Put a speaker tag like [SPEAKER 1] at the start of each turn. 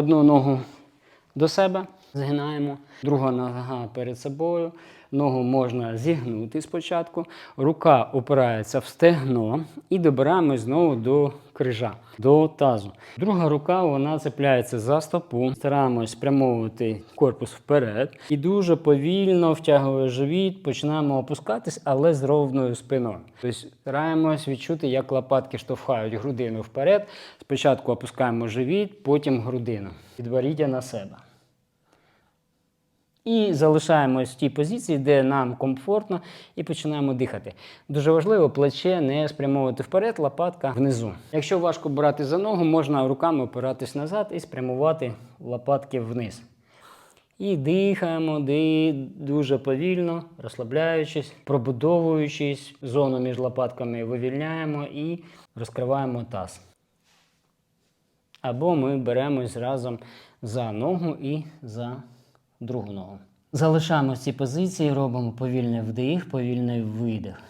[SPEAKER 1] Одну ногу до себе згинаємо, друга нога перед собою. Ногу можна зігнути спочатку, рука опирається в стегно і добираємось знову до крижа, до тазу. Друга рука вона цепляється за стопу. Стараємось спрямовувати корпус вперед і дуже повільно втягує живіт, починаємо опускатись, але з ровною спиною. Тобто стараємось відчути, як лопатки штовхають грудину вперед. Спочатку опускаємо живіт, потім грудину. Підборіддя на себе. І залишаємось в тій позиції, де нам комфортно, і починаємо дихати. Дуже важливо плече не спрямовувати вперед, лопатка внизу. Якщо важко брати за ногу, можна руками опиратись назад і спрямувати лопатки вниз. І дихаємо ди, дуже повільно, розслабляючись, пробудовуючись, зону між лопатками вивільняємо і розкриваємо таз. Або ми беремось разом за ногу і за другу ногу. Залишаємо ці позиції, робимо повільний вдих, повільний видих.